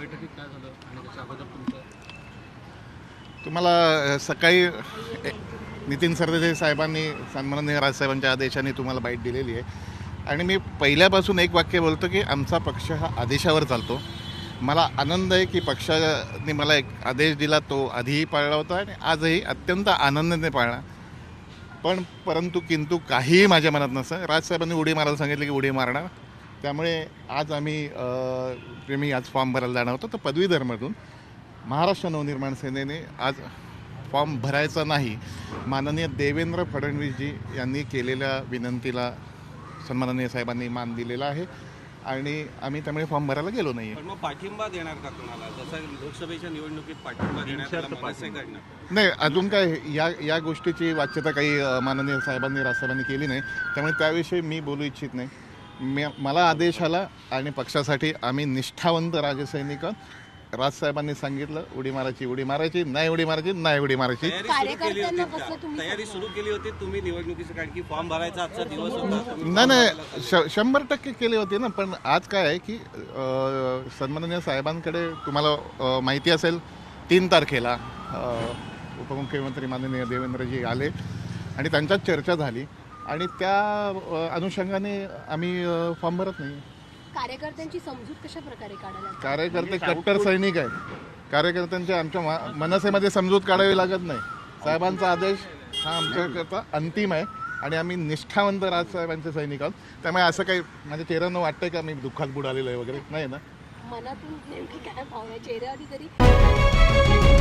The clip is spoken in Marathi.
बैठकीत काय झालं आणि त्याच्या अगोदर तुमचं? तुम्हाला सकाळी नितीन सरदेसाई साहेबांनी सन्माननीय राजसाहेबांच्या आदेशाने तुम्हाला बाईट दिलेली आहे. आणि मी पहिल्यापासून एक वाक्य बोलतो की आमचा पक्ष हा आदेशावर चालतो. मला आनंद आहे की पक्षाने मला एक आदेश दिला तो आधीही पाळला होता आणि आजही अत्यंत आनंदाने पाळला. पण परंतु किंतु काहीही माझ्या मनात नसं राजसाहेबांनी उडी मारायला सांगितलं की उडी मारणार. त्यामुळे आज आम्ही मी आज फॉर्म भरायला जाणार होतो तर पदवीधरमधून महाराष्ट्र नवनिर्माण सेनेने आज फॉर्म भरायचा नाही. माननीय देवेंद्र फडणवीसजी यांनी केलेल्या विनंतीला सन्माननीय साहेबांनी मान दिलेला आहे आणि आम्ही त्यामुळे फॉर्म भरायला गेलो नाही पण मग पाठिंबा देणार का कोणाला? जसं लोकसभेच्या निवडणुकीत पाठिंबा देण्यात आला मनसेकडनं नाही अजून काय या या गोष्टीची वाच्यता काही माननीय साहेबांनी राजसाहेबांनी केली नाही. त्यामुळे त्याविषयी मी बोलू इच्छित नाही. मी मला आदेश आला आणि पक्षासाठी आम्ही निष्ठावंत राजसैनिक. राजसाहेबांनी सांगितलं उडी मारायची उडी मारायची नाही उडी मारायची नाही उडी मारायची. तयारी सुरू केली होती. तुम्ही तयारी सुरू केली होती. तुम्ही निवडणुकीचं कारण की फॉर्म भरायचा आजचा दिवस होता. नाही नाही श शंभर टक्के केली होती ना पण आज काय आहे की सन्माननीय साहेबांकडे तुम्हाला माहिती असेल तीन तारखेला उपमुख्यमंत्री माननीय देवेंद्रजी आले आणि त्यांच्यात चर्चा झाली. आणि त्या अनुषंगाने आम्ही फॉर्म भरत नाही. कार्यकर्त्यांची समजूत कशा प्रकारे काढायला कार्यकर्ते कट्टर सैनिक आहेत. कार्यकर्त्यांच्या आमच्या मा- मनसेमध्ये समजूत काढावी लागत नाही. साहेबांचा आदेश हा आमच्याकरता अंतिम आहे. आणि आम्ही निष्ठावंत राजसाहेबांचे सैनिक आहोत. त्यामुळे असं काही माझ्या चेहऱ्यानं वाटतंय का मी दुःखात बुडालेलो आहे वगैरे? नाही ना. मनातून नेमकी काय भावना चेहऱ्यावरती तरी